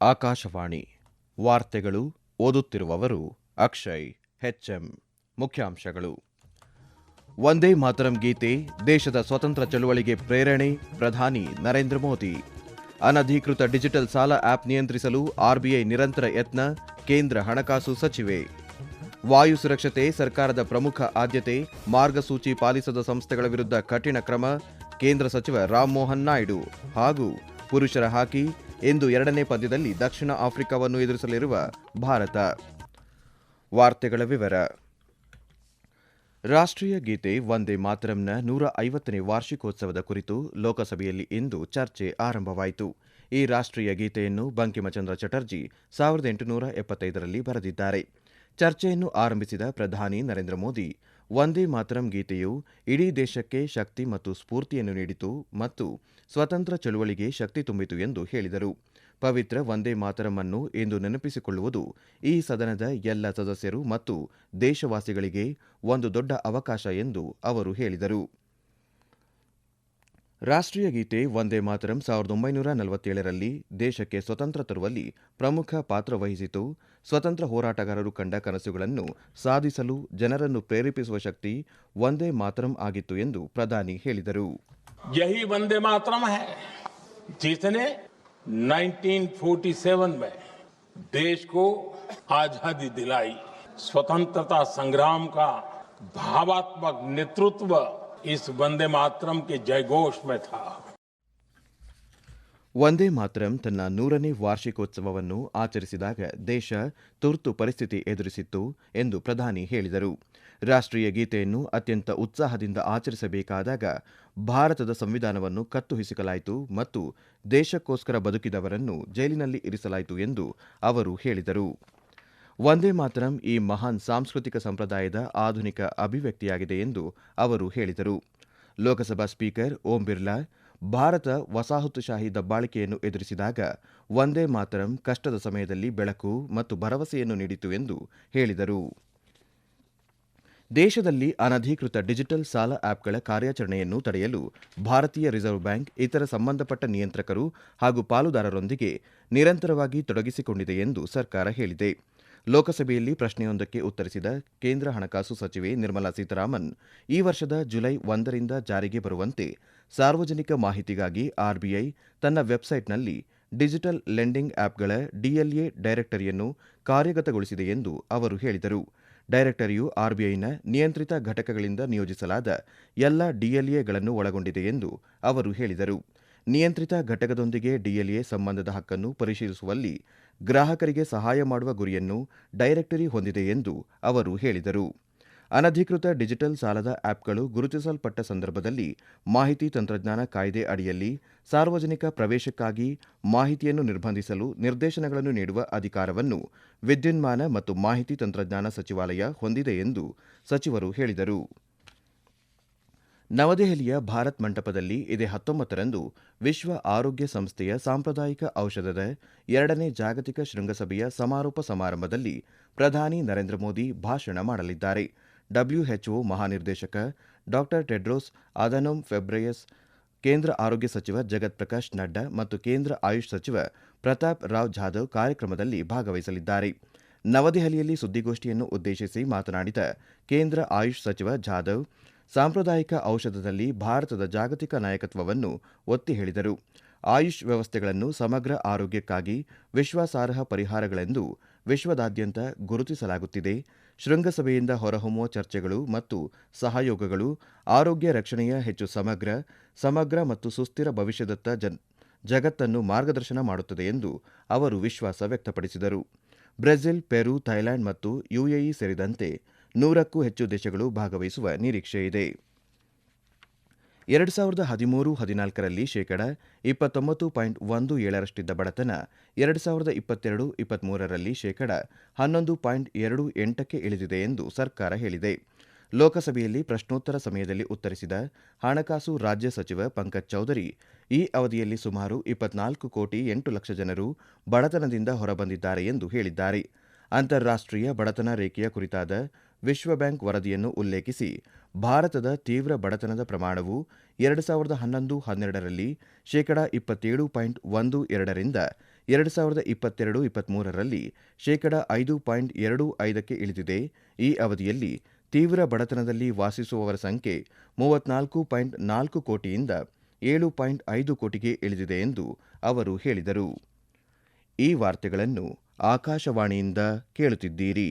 ಆಕಾಶವಾಣಿ ವಾರ್ತೆಗಳು ಓದುತ್ತಿರುವವರು ಅಕ್ಷಯ್ ಹೆಚ್ಎಂ ಮುಖ್ಯಾಂಶಗಳು. ವಂದೇ ಮಾತರಂ ಗೀತೆ, ದೇಶದ ಸ್ವತಂತ್ರ ಚಳುವಳಿಗೆ ಪ್ರೇರಣೆ, ಪ್ರಧಾನಿ ನರೇಂದ್ರ ಮೋದಿ. ಅನಧಿಕೃತ ಡಿಜಿಟಲ್ ಸಾಲ ಆಪ್ ನಿಯಂತ್ರಿಸಲು ಆರ್ಬಿಐ ನಿರಂತರ ಯತ್ನ, ಕೇಂದ್ರ ಹಣಕಾಸು ಸಚಿವೆ. ವಾಯು ಸುರಕ್ಷತೆ, ಸರ್ಕಾರದ ಪ್ರಮುಖ ಆದ್ಯತೆ, ಮಾರ್ಗಸೂಚಿ ಪಾಲಿಸದ ಸಂಸ್ಥೆಗಳ ವಿರುದ್ಧ ಕಠಿಣ ಕ್ರಮ, ಕೇಂದ್ರ ಸಚಿವ ರಾಮಮೋಹನ್ ನಾಯ್ಡು ಹಾಗೂ ಪುರುಷರ ಹಾಕಿ ಇಂದು ಎರಡನೇ ಪಂದ್ಯದಲ್ಲಿ ದಕ್ಷಿಣ ಆಫ್ರಿಕಾವನ್ನು ಎದುರಿಸಲಿರುವ ಭಾರತ. ವಾರ್ತೆಗಳ ವಿವರ. ರಾಷ್ಟ್ರೀಯ ಗೀತೆ ವಂದೇ ಮಾತರಂನ ನೂರ ಐವತ್ತನೇ ವಾರ್ಷಿಕೋತ್ಸವದ ಕುರಿತು ಲೋಕಸಭೆಯಲ್ಲಿ ಇಂದು ಚರ್ಚೆ ಆರಂಭವಾಯಿತು. ಈ ರಾಷ್ಟ್ರೀಯ ಗೀತೆಯನ್ನು ಬಂಕಿಮಚಂದ್ರ ಚಟರ್ಜಿ ಸಾವಿರದ ಎಂಟುನೂರ ಎಪ್ಪತ್ತೈದರಲ್ಲಿ ಬರೆದಿದ್ದಾರೆ. ಚರ್ಚೆಯನ್ನು ಆರಂಭಿಸಿದ ಪ್ರಧಾನಿ ನರೇಂದ್ರ ಮೋದಿ ವಂದೇ ಮಾತರಂ ಗೀತೆಯು ಇಡೀ ದೇಶಕ್ಕೆ ಶಕ್ತಿ ಮತ್ತು ಸ್ಫೂರ್ತಿಯನ್ನು ನೀಡಿತು ಮತ್ತು ಸ್ವತಂತ್ರ ಚಳುವಳಿಗೆ ಶಕ್ತಿ ತುಂಬಿತು ಎಂದು ಹೇಳಿದರು. ಪವಿತ್ರ ವಂದೇ ಮಾತರಂ ಅನ್ನು ಇಂದು ನೆನಪಿಸಿಕೊಳ್ಳುವುದು ಈ ಸದನದ ಎಲ್ಲ ಸದಸ್ಯರು ಮತ್ತು ದೇಶವಾಸಿಗಳಿಗೆ ಒಂದು ದೊಡ್ಡ ಅವಕಾಶ ಎಂದು ಅವರು ಹೇಳಿದರು. ರಾಷ್ಟ್ರೀಯ ಗೀತೆ ವಂದೇ ಮಾತರಂ ಸಾವಿರದ ಒಂಬೈನೂರ ನಲವತ್ತೇಳರಲ್ಲಿ ದೇಶಕ್ಕೆ ಸ್ವತಂತ್ರ ತರುವಲ್ಲಿ ಪ್ರಮುಖ ಪಾತ್ರ ವಹಿಸಿತು ಸ್ವತಂತ್ರ ಹೋರಾಟಗಾರರು ಕಂಡ ಕನಸುಗಳನ್ನು ಸಾಧಿಸಲು ಜನರನ್ನು ಪ್ರೇರೇಪಿಸುವ ಶಕ್ತಿ ವಂದೇ ಮಾತರಂ ಆಗಿತ್ತು ಎಂದು ಪ್ರಧಾನಿ ಹೇಳಿದರು यही वंदे मातरम है जिसने 1947 में देश को आजादी दिलाई स्वतंत्रता संग्राम का भावात्मक नेतृत्व इस वंदे मातरम के जयघोष में था ವಂದೇ ಮಾತರಂ ತನ್ನ ನೂರನೇ ವಾರ್ಷಿಕೋತ್ಸವವನ್ನು ಆಚರಿಸಿದಾಗ ದೇಶ ತುರ್ತು ಪರಿಸ್ಥಿತಿ ಎದುರಿಸಿತ್ತು ಎಂದು ಪ್ರಧಾನಿ ಹೇಳಿದರು ರಾಷ್ಟ್ರೀಯ ಗೀತೆಯನ್ನು ಅತ್ಯಂತ ಉತ್ಸಾಹದಿಂದ ಆಚರಿಸಬೇಕಾದಾಗ ಭಾರತದ ಸಂವಿಧಾನವನ್ನು ಕತ್ತು ಹಿಸುಕಲಾಯಿತು ಮತ್ತು ದೇಶಕ್ಕೋಸ್ಕರ ಬದುಕಿದವರನ್ನು ಜೈಲಿನಲ್ಲಿ ಇರಿಸಲಾಯಿತು ಎಂದು ಅವರು ಹೇಳಿದರು ವಂದೇ ಮಾತರಂ ಈ ಮಹಾನ್ ಸಾಂಸ್ಕೃತಿಕ ಸಂಪ್ರದಾಯದ ಆಧುನಿಕ ಅಭಿವ್ಯಕ್ತಿಯಾಗಿದೆ ಎಂದು ಅವರು ಹೇಳಿದರು. ಲೋಕಸಭಾ ಸ್ಪೀಕರ್ ಓಂ ಬಿರ್ಲಾ ಭಾರತ ವಸಾಹತುಶಾಹಿ ದಬ್ಬಾಳಿಕೆಯನ್ನು ಎದುರಿಸಿದಾಗ ವಂದೇ ಮಾತರಂ ಕಷ್ಟದ ಸಮಯದಲ್ಲಿ ಬೆಳಕು ಮತ್ತು ಭರವಸೆಯನ್ನು ನೀಡಿತು ಎಂದು ಹೇಳಿದರು. ದೇಶದಲ್ಲಿ ಅನಧಿಕೃತ ಡಿಜಿಟಲ್ ಸಾಲ ಆಪ್ಗಳ ಕಾರ್ಯಾಚರಣೆಯನ್ನು ತಡೆಯಲು ಭಾರತೀಯ ರಿಸರ್ವ್ ಬ್ಯಾಂಕ್, ಇತರ ಸಂಬಂಧಪಟ್ಟ ನಿಯಂತ್ರಕರು ಹಾಗೂ ಪಾಲುದಾರರೊಂದಿಗೆ ನಿರಂತರವಾಗಿ ತೊಡಗಿಸಿಕೊಂಡಿದೆ ಎಂದು ಸರ್ಕಾರ ಹೇಳಿದೆ. ಲೋಕಸಭೆಯಲ್ಲಿ ಪ್ರಶ್ನೆಯೊಂದಕ್ಕೆ ಉತ್ತರಿಸಿದ ಕೇಂದ್ರ ಹಣಕಾಸು ಸಚಿವೆ ನಿರ್ಮಲಾ ಸೀತಾರಾಮನ್, ಈ ವರ್ಷದ ಜುಲೈ ಒಂದರಿಂದ ಜಾರಿಗೆ ಬರುವಂತೆ ಸಾರ್ವಜನಿಕ ಮಾಹಿತಿಗಾಗಿ ಆರ್ಬಿಐ ತನ್ನ ವೆಬ್ಸೈಟ್ನಲ್ಲಿ ಡಿಜಿಟಲ್ ಲೆಂಡಿಂಗ್ ಆಪ್ಗಳ ಡಿಎಲ್ಎ ಡೈರೆಕ್ಟರಿಯನ್ನು ಕಾರ್ಯಗತಗೊಳಿಸಿದೆ ಎಂದು ಅವರು ಹೇಳಿದರು. ಡೈರೆಕ್ಟರಿಯು ಆರ್ಬಿಐನ ನಿಯಂತ್ರಿತ ಘಟಕಗಳಿಂದ ನಿಯೋಜಿಸಲಾದ ಎಲ್ಲ ಡಿಎಲ್ಎಗಳನ್ನು ಒಳಗೊಂಡಿದೆ ಎಂದು ಅವರು ಹೇಳಿದರು. ನಿಯಂತ್ರಿತ ಘಟಕದೊಂದಿಗೆ ಡಿಎಲ್ಎ ಸಂಬಂಧದ ಹಕ್ಕನ್ನು ಪರಿಶೀಲಿಸುವಲ್ಲಿ ಗ್ರಾಹಕರಿಗೆ ಸಹಾಯ ಮಾಡುವ ಗುರಿಯನ್ನು ಡೈರೆಕ್ಟರಿ ಹೊಂದಿದೆ ಎಂದು ಅವರು ಹೇಳಿದರು. ಅನಧಿಕೃತ ಡಿಜಿಟಲ್ ಸಾಲದ ಆಪ್ಗಳು ಗುರುತಿಸಲ್ಪಟ್ಟ ಸಂದರ್ಭದಲ್ಲಿ ಮಾಹಿತಿ ತಂತ್ರಜ್ಞಾನ ಕಾಯ್ದೆ ಅಡಿಯಲ್ಲಿ ಸಾರ್ವಜನಿಕ ಪ್ರವೇಶಕ್ಕಾಗಿ ಮಾಹಿತಿಯನ್ನು ನಿರ್ಬಂಧಿಸಲು ನಿರ್ದೇಶನಗಳನ್ನು ನೀಡುವ ಅಧಿಕಾರವನ್ನು ವಿದ್ಯುನ್ಮಾನ ಮತ್ತು ಮಾಹಿತಿ ತಂತ್ರಜ್ಞಾನ ಸಚಿವಾಲಯ ಹೊಂದಿದೆ ಎಂದು ಸಚಿವರು ಹೇಳಿದರು. ನವದೆಹಲಿಯ ಭಾರತ್ ಮಂಟಪದಲ್ಲಿ ಇದೇ ಹತ್ತೊಂಬತ್ತರಂದು ವಿಶ್ವ ಆರೋಗ್ಯ ಸಂಸ್ಥೆಯ ಸಾಂಪ್ರದಾಯಿಕ ಔಷಧದ ಎರಡನೇ ಜಾಗತಿಕ ಶೃಂಗಸಭೆಯ ಸಮಾರೋಪ ಸಮಾರಂಭದಲ್ಲಿ ಪ್ರಧಾನಿ ನರೇಂದ್ರ ಮೋದಿ ಭಾಷಣ ಮಾಡಲಿದ್ದಾರೆ. ಡಬ್ಲ್ಯೂಎಚ್ಒ ಮಹಾನಿರ್ದೇಶಕ ಡಾ ಟೆಡ್ರೋಸ್ ಅಧನೋಮ್ ಫೆಬ್ರೆಯಸ್, ಕೇಂದ್ರ ಆರೋಗ್ಯ ಸಚಿವ ಜಗತ್ ಪ್ರಕಾಶ್ ನಡ್ಡಾ ಮತ್ತು ಕೇಂದ್ರ ಆಯುಷ್ ಸಚಿವ ಪ್ರತಾಪ್ ರಾವ್ ಜಾಧವ್ ಕಾರ್ಯಕ್ರಮದಲ್ಲಿ ಭಾಗವಹಿಸಲಿದ್ದಾರೆ. ನವದೆಹಲಿಯಲ್ಲಿ ಸುದ್ದಿಗೋಷ್ಠಿಯನ್ನು ಉದ್ದೇಶಿಸಿ ಮಾತನಾಡಿದ ಕೇಂದ್ರ ಆಯುಷ್ ಸಚಿವ ಜಾಧವ್ ಸಾಂಪ್ರದಾಯಿಕ ಔಷಧದಲ್ಲಿ ಭಾರತದ ಜಾಗತಿಕ ನಾಯಕತ್ವವನ್ನು ಒತ್ತಿ ಹೇಳಿದರು. ಆಯುಷ್ ವ್ಯವಸ್ಥೆಗಳನ್ನು ಸಮಗ್ರ ಆರೋಗ್ಯಕ್ಕಾಗಿ ವಿಶ್ವಾಸಾರ್ಹ ಪರಿಹಾರಗಳೆಂದು ವಿಶ್ವದಾದ್ಯಂತ ಗುರುತಿಸಲಾಗುತ್ತಿದೆ. ಶೃಂಗಸಭೆಯಿಂದ ಹೊರಹೊಮ್ಮುವ ಚರ್ಚೆಗಳು ಮತ್ತು ಸಹಯೋಗಗಳು ಆರೋಗ್ಯ ರಕ್ಷಣೆಯ ಹೆಚ್ಚು ಸಮಗ್ರ ಸಮಗ್ರ ಮತ್ತು ಸುಸ್ಥಿರ ಭವಿಷ್ಯದತ್ತ ಜಗತ್ತನ್ನು ಮಾರ್ಗದರ್ಶನ ಮಾಡುತ್ತದೆ ಎಂದು ಅವರು ವಿಶ್ವಾಸ ವ್ಯಕ್ತಪಡಿಸಿದರು. ಬ್ರೆಜಿಲ್, ಪೆರು, ಥೈಲ್ಯಾಂಡ್ ಮತ್ತು ಯುಎಇ ಸೇರಿದಂತೆ ನೂರಕ್ಕೂ ಹೆಚ್ಚು ದೇಶಗಳು ಭಾಗವಹಿಸುವ ನಿರೀಕ್ಷೆಯಿದೆ. ಎರಡು ಸಾವಿರದ ಹದಿಮೂರು ಹದಿನಾಲ್ಕರಲ್ಲಿ ಶೇಕಡ ಇಪ್ಪತ್ತೊಂಬತ್ತು ಪಾಯಿಂಟ್ ಒಂದು ಏಳರಷ್ಟಿದ್ದ ಬಡತನ, ಎರಡು ಸಾವಿರದ ಇಪ್ಪತ್ತೆರಡು ಇಪ್ಪತ್ಮೂರರಲ್ಲಿ ಶೇಕಡ ಹನ್ನೊಂದು ಪಾಯಿಂಟ್ ಎರಡು ಎಂಟಕ್ಕೆ ಇಳಿದಿದೆ ಎಂದು ಸರ್ಕಾರ ಹೇಳಿದೆ. ಲೋಕಸಭೆಯಲ್ಲಿ ಪ್ರಶ್ನೋತ್ತರ ಸಮಯದಲ್ಲಿ ಉತ್ತರಿಸಿದ ಹಣಕಾಸು ರಾಜ್ಯ ಸಚಿವ ಪಂಕಜ್ ಚೌಧರಿ, ಈ ಅವಧಿಯಲ್ಲಿ ಸುಮಾರು ಇಪ್ಪತ್ನಾಲ್ಕು ಕೋಟಿ ಎಂಟು ಲಕ್ಷ ಜನರು ಬಡತನದಿಂದ ಹೊರಬಂದಿದ್ದಾರೆ ಎಂದು ಹೇಳಿದ್ದಾರೆ. ಅಂತಾರಾಷ್ಟ್ರೀಯ ಬಡತನ ರೇಖೆಯ ಕುರಿತಾದ ವಿಶ್ವ ಬ್ಯಾಂಕ್ ವರದಿಯನ್ನು ಉಲ್ಲೇಖಿಸಿ, ಭಾರತದ ತೀವ್ರ ಬಡತನದ ಪ್ರಮಾಣವು ಎರಡು ಸಾವಿರದ ಹನ್ನೊಂದು ಹನ್ನೆರಡರಲ್ಲಿ ಶೇಕಡಾ ಇಪ್ಪತ್ತೇಳು ಪಾಯಿಂಟ್ ಒಂದು ಎರಡರಿಂದ ಎರಡು ಸಾವಿರದ ಇಪ್ಪತ್ತೆರಡು ಇಪ್ಪತ್ಮೂರರಲ್ಲಿ ಶೇಕಡಾ ಐದು ಪಾಯಿಂಟ್ ಎರಡು ಐದಕ್ಕೆ ಇಳಿದಿದೆ. ಈ ಅವಧಿಯಲ್ಲಿ ತೀವ್ರ ಬಡತನದಲ್ಲಿ ವಾಸಿಸುವವರ ಸಂಖ್ಯೆ ಮೂವತ್ನಾಲ್ಕು ಪಾಯಿಂಟ್ ನಾಲ್ಕು ಕೋಟಿಯಿಂದ ಏಳು ಪಾಯಿಂಟ್ ಐದು ಕೋಟಿಗೆ ಇಳಿದಿದೆ ಎಂದು ಅವರು ಹೇಳಿದರು. ಈ ವಾರ್ತೆಗಳನ್ನು ಆಕಾಶವಾಣಿಯಿಂದ ಕೇಳುತ್ತಿದ್ದೀರಿ.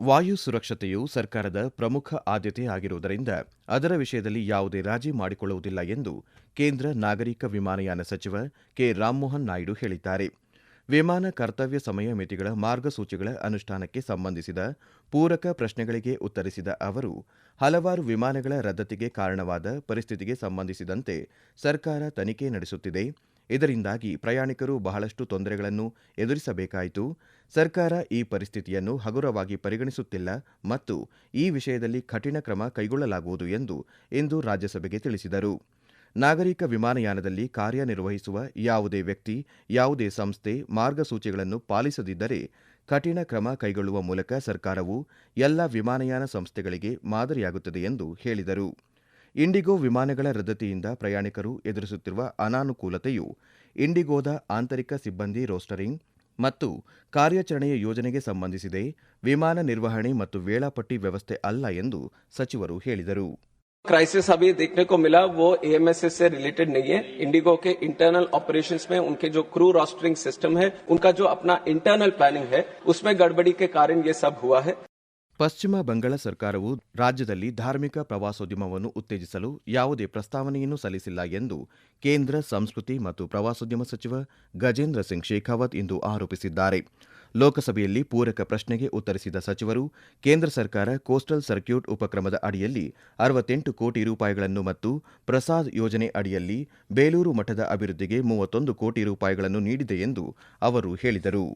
ವಾಯು ಸುರಕ್ಷತೆಯು ಸರ್ಕಾರದ ಪ್ರಮುಖ ಆದ್ಯತೆ ಆಗಿರುವುದರಿಂದ ಅದರ ವಿಷಯದಲ್ಲಿ ಯಾವುದೇ ರಾಜಿ ಮಾಡಿಕೊಳ್ಳುವುದಿಲ್ಲ ಎಂದು ಕೇಂದ್ರ ನಾಗರಿಕ ವಿಮಾನಯಾನ ಸಚಿವ ಕೆ. ರಾಮಮೋಹನ್ ನಾಯ್ಡು ಹೇಳಿದ್ದಾರೆ. ವಿಮಾನ ಕರ್ತವ್ಯ ಸಮಯ ಮಿತಿಗಳ ಮಾರ್ಗಸೂಚಿಗಳ ಅನುಷ್ಠಾನಕ್ಕೆ ಸಂಬಂಧಿಸಿದ ಪೂರಕ ಪ್ರಶ್ನೆಗಳಿಗೆ ಉತ್ತರಿಸಿದ ಅವರು, ಹಲವಾರು ವಿಮಾನಗಳ ರದ್ದತಿಗೆ ಕಾರಣವಾದ ಪರಿಸ್ಥಿತಿಗೆ ಸಂಬಂಧಿಸಿದಂತೆ ಸರ್ಕಾರ ತನಿಖೆ ನಡೆಸುತ್ತಿದೆ. ಇದರಿಂದಾಗಿ ಪ್ರಯಾಣಿಕರು ಬಹಳಷ್ಟು ತೊಂದರೆಗಳನ್ನು ಎದುರಿಸಬೇಕಾಯಿತು. ಸರ್ಕಾರ ಈ ಪರಿಸ್ಥಿತಿಯನ್ನು ಹಗುರವಾಗಿ ಪರಿಗಣಿಸುತ್ತಿಲ್ಲ ಮತ್ತು ಈ ವಿಷಯದಲ್ಲಿ ಕಠಿಣ ಕ್ರಮ ಕೈಗೊಳ್ಳಲಾಗುವುದು ಎಂದು ಇಂದು ರಾಜ್ಯಸಭೆಗೆ ತಿಳಿಸಿದರು. ನಾಗರಿಕ ವಿಮಾನಯಾನದಲ್ಲಿ ಕಾರ್ಯನಿರ್ವಹಿಸುವ ಯಾವುದೇ ವ್ಯಕ್ತಿ, ಯಾವುದೇ ಸಂಸ್ಥೆ ಮಾರ್ಗಸೂಚಿಗಳನ್ನು ಪಾಲಿಸದಿದ್ದರೆ ಕಠಿಣ ಕ್ರಮ ಕೈಗೊಳ್ಳುವ ಮೂಲಕ ಸರ್ಕಾರವು ಎಲ್ಲ ವಿಮಾನಯಾನ ಸಂಸ್ಥೆಗಳಿಗೆ ಮಾದರಿಯಾಗುತ್ತದೆ ಎಂದು ಹೇಳಿದರು. ಇಂಡಿಗೋ ವಿಮಾನಗಳ ರದ್ದತಿಯಿಂದ ಪ್ರಯಾಣಿಕರು ಎದುರಿಸುತ್ತಿರುವ ಅನಾನುಕೂಲತೆಯು ಇಂಡಿಗೋದ ಆಂತರಿಕ ಸಿಬ್ಬಂದಿ ರೋಸ್ಟರಿಂಗ್ ಮತ್ತು ಕಾರ್ಯಾಚರಣೆಯ ಯೋಜನೆಗೆ ಸಂಬಂಧಿಸಿದೆ ವಿಮಾನ ನಿರ್ವಹಣೆ ಮತ್ತು ವೇಳಾಪಟ್ಟಿ ವ್ಯವಸ್ಥೆ ಅಲ್ಲ ಎಂದು ಸಚಿವರು ಹೇಳಿದರು क्राइसिस अभी देखने को मिला वो एएमएसएस से रिलेटेड नहीं है इंडिगो के इंटरनल ऑपरेशंस में उनके जो क्रू रोस्टरिंग सिस्टम है उनका जो अपना इंटरनल प्लानिंग है उसमें गड़बड़ी के कारण ये सब हुआ है ಪಶ್ಚಿಮ ಬಂಗಾಳ ಸರ್ಕಾರವು ರಾಜ್ಯದಲ್ಲಿ ಧಾರ್ಮಿಕ ಪ್ರವಾಸೋದ್ಯಮವನ್ನು ಉತ್ತೇಜಿಸಲು ಯಾವುದೇ ಪ್ರಸ್ತಾವನೆಯನ್ನು ಸಲ್ಲಿಸಿಲ್ಲ ಎಂದು ಕೇಂದ್ರ ಸಂಸ್ಕೃತಿ ಮತ್ತು ಪ್ರವಾಸೋದ್ಯಮ ಸಚಿವ ಗಜೇಂದ್ರ ಸಿಂಗ್ ಶೇಖಾವತ್ ಇಂದು ಆರೋಪಿಸಿದ್ದಾರೆ. ಲೋಕಸಭೆಯಲ್ಲಿ ಪೂರಕ ಪ್ರಶ್ನೆಗೆ ಉತ್ತರಿಸಿದ ಸಚಿವರು, ಕೇಂದ್ರ ಸರ್ಕಾರ ಕೋಸ್ಟಲ್ ಸರ್ಕ್ಯೂಟ್ ಉಪಕ್ರಮದ ಅಡಿಯಲ್ಲಿ ಅರವತ್ತೆಂಟು ಕೋಟಿ ರೂಪಾಯಿಗಳನ್ನು ಮತ್ತು ಪ್ರಸಾದ್ ಯೋಜನೆ ಅಡಿಯಲ್ಲಿ ಬೇಲೂರು ಮಠದ ಅಭಿವೃದ್ಧಿಗೆ ಮೂವತ್ತೊಂದು ಕೋಟಿ ರೂಪಾಯಿಗಳನ್ನು ನೀಡಿದೆ ಎಂದು ಅವರು ಹೇಳಿದರು.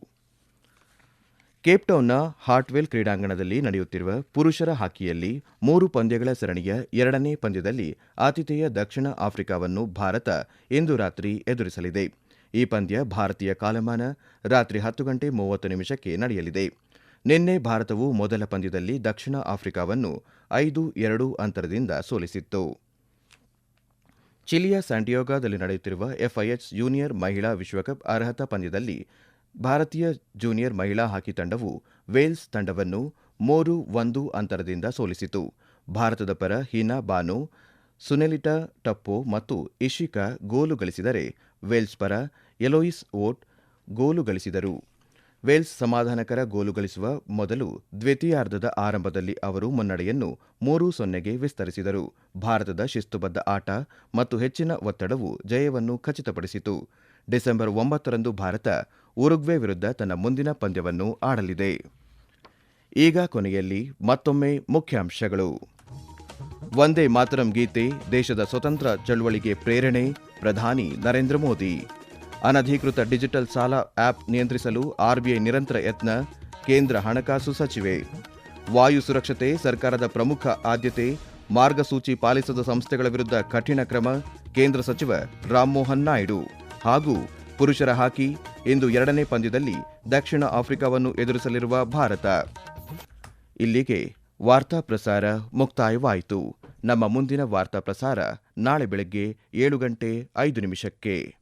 ಕೇಪ್ಟೌನ್ನ ಹಾರ್ಟ್ವೆಲ್ ಕ್ರೀಡಾಂಗಣದಲ್ಲಿ ನಡೆಯುತ್ತಿರುವ ಪುರುಷರ ಹಾಕಿಯಲ್ಲಿ ಮೂರು ಪಂದ್ಯಗಳ ಸರಣಿಯ ಎರಡನೇ ಪಂದ್ಯದಲ್ಲಿ ಆತಿಥೇಯ ದಕ್ಷಿಣ ಆಫ್ರಿಕಾವನ್ನು ಭಾರತ ಇಂದು ರಾತ್ರಿ ಎದುರಿಸಲಿದೆ. ಈ ಪಂದ್ಯ ಭಾರತೀಯ ಕಾಲಮಾನ ರಾತ್ರಿ ಹತ್ತು ಗಂಟೆ ಮೂವತ್ತು ನಿಮಿಷಕ್ಕೆ ನಡೆಯಲಿದೆ. ನಿನ್ನೆ ಭಾರತವು ಮೊದಲ ಪಂದ್ಯದಲ್ಲಿ ದಕ್ಷಿಣ ಆಫ್ರಿಕಾವನ್ನು ಐದು ಎರಡು ಅಂತರದಿಂದ ಸೋಲಿಸಿತ್ತು. ಚಿಲಿಯ ಸ್ಯಾಂಟಿಯೋಗಾದಲ್ಲಿ ನಡೆಯುತ್ತಿರುವ ಎಫ್ಐಎಚ್ ಜೂನಿಯರ್ ಮಹಿಳಾ ವಿಶ್ವಕಪ್ ಅರ್ಹತಾ ಪಂದ್ಯದಲ್ಲಿ ಭಾರತೀಯ ಜೂನಿಯರ್ ಮಹಿಳಾ ಹಾಕಿ ತಂಡವು ವೇಲ್ಸ್ ತಂಡವನ್ನು ಮೂರು ಒಂದು ಅಂತರದಿಂದ ಸೋಲಿಸಿತು. ಭಾರತದ ಪರ ಹೀನಾ ಬಾನು, ಸುನೆಲಿಟಾ ಟಪ್ಪೋ ಮತ್ತು ಇಶಿಕಾ ಗೋಲು ಗಳಿಸಿದರೆ ವೇಲ್ಸ್ ಪರ ಎಲೋಯಿಸ್ ಓಟ್ ಗೋಲು ಗಳಿಸಿದರು. ವೇಲ್ಸ್ ಸಮಾಧಾನಕರ ಗೋಲು ಗಳಿಸುವ ಮೊದಲು ದ್ವಿತೀಯಾರ್ಧದ ಆರಂಭದಲ್ಲಿ ಅವರು ಮುನ್ನಡೆಯನ್ನು ಮೂರು ಸೊನ್ನೆಗೆ ವಿಸ್ತರಿಸಿದರು. ಭಾರತದ ಶಿಸ್ತುಬದ್ಧ ಆಟ ಮತ್ತು ಹೆಚ್ಚಿನ ಒತ್ತಡವು ಜಯವನ್ನು ಖಚಿತಪಡಿಸಿತು. ಡಿಸೆಂಬರ್ ಒಂಬತ್ತರಂದು ಭಾರತ ಉರುಗ್ವೆ ವಿರುದ್ಧ ತನ್ನ ಮುಂದಿನ ಪಂದ್ಯವನ್ನು ಆಡಲಿದೆ. ಈಗ ಕೊನೆಯಲ್ಲಿ ಮತ್ತೊಮ್ಮೆ ಮುಖ್ಯಾಂಶಗಳು. ವಂದೇ ಮಾತರಂ ಗೀತೆ, ದೇಶದ ಸ್ವತಂತ್ರ ಚಳುವಳಿಗೆ ಪ್ರೇರಣೆ, ಪ್ರಧಾನಿ ನರೇಂದ್ರ ಮೋದಿ. ಅನಧಿಕೃತ ಡಿಜಿಟಲ್ ಸಾಲ ಆಪ್ ನಿಯಂತ್ರಿಸಲು ಆರ್ಬಿಐ ನಿರಂತರ ಯತ್ನ, ಕೇಂದ್ರ ಹಣಕಾಸು ಸಚಿವೆ. ವಾಯು ಸುರಕ್ಷತೆ, ಸರ್ಕಾರದ ಪ್ರಮುಖ ಆದ್ಯತೆ, ಮಾರ್ಗಸೂಚಿ ಪಾಲಿಸದ ಸಂಸ್ಥೆಗಳ ವಿರುದ್ಧ ಕಠಿಣ ಕ್ರಮ, ಕೇಂದ್ರ ಸಚಿವ ರಾಮಮೋಹನ್ ನಾಯ್ಡು. ಹಾಗೂ ಪುರುಷರ ಹಾಕಿ ಇಂದು ಎರಡನೇ ಪಂದ್ಯದಲ್ಲಿ ದಕ್ಷಿಣ ಆಫ್ರಿಕಾವನ್ನು ಎದುರಿಸಲಿರುವ ಭಾರತ. ಇಲ್ಲಿಗೆ ವಾರ್ತಾ ಪ್ರಸಾರ ಮುಕ್ತಾಯವಾಯಿತು. ನಮ್ಮ ಮುಂದಿನ ವಾರ್ತಾ ಪ್ರಸಾರ ನಾಳೆ ಬೆಳಗ್ಗೆ ಏಳು ಗಂಟೆ ಐದು ನಿಮಿಷಕ್ಕೆ.